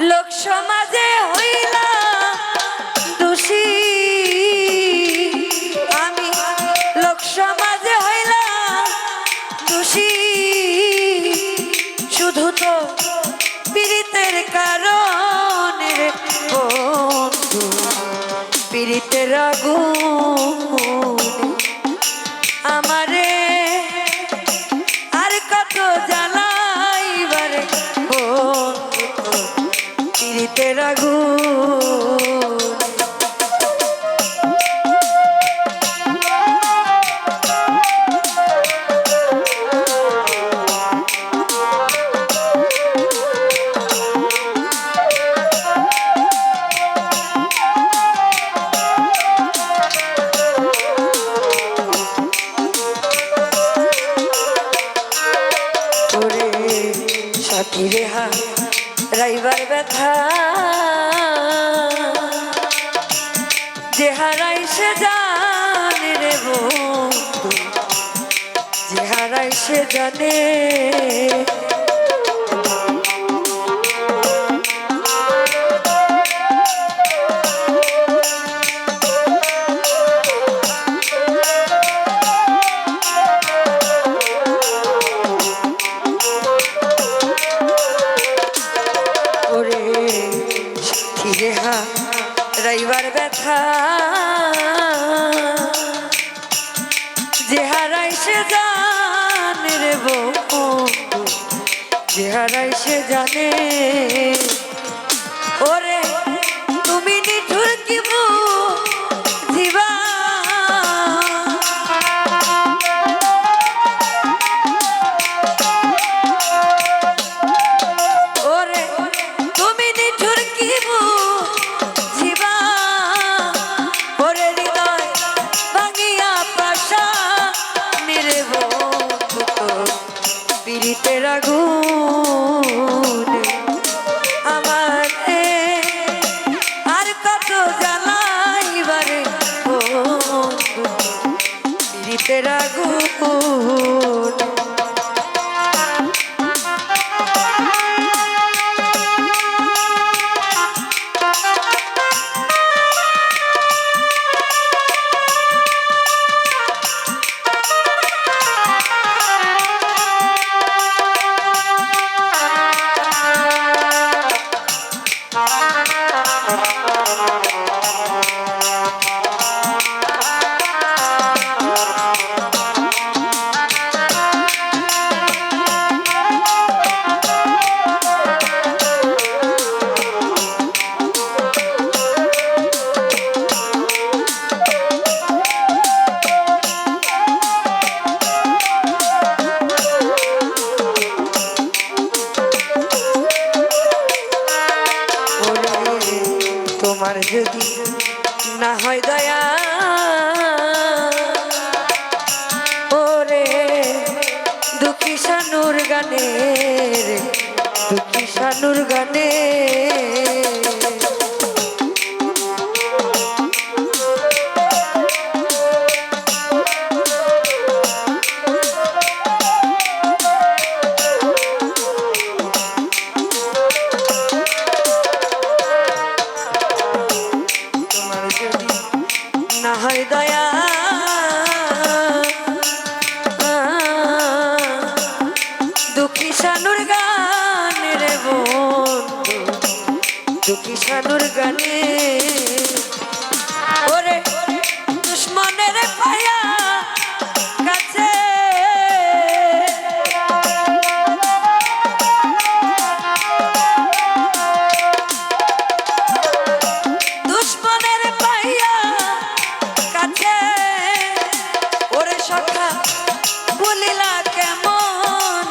লোক সমাজে হইলা দোষী। আমি লোক সমাজে হইলা দোষী। শুধু তো পীড়িতের কারণে বন্ধু, পীড়িতের আগুন। আমারে আগুন। ওরে সাথী রেহা রাইবার ব্যথা। যে হারাই সে জানে রে বন্ধু যে হারাই সে জানে। হারাই সে জানে। ওরে আগুন আমার আর কত জ্বালাইবারে বন্ধু পীড়িতের তোমার যদি না হয় দয়া। ওরে দুঃখী সানুর গানের দুঃখী সানুর গানে শানুর গানে। ওরে দুশ্মনের পায়া কাছে। ওরে সখা বলিলা কেমন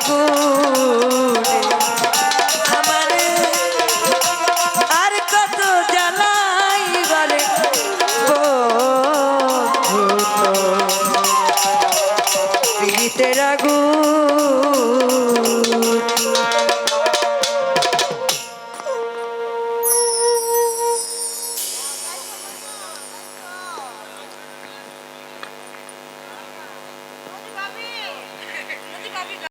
Thakur.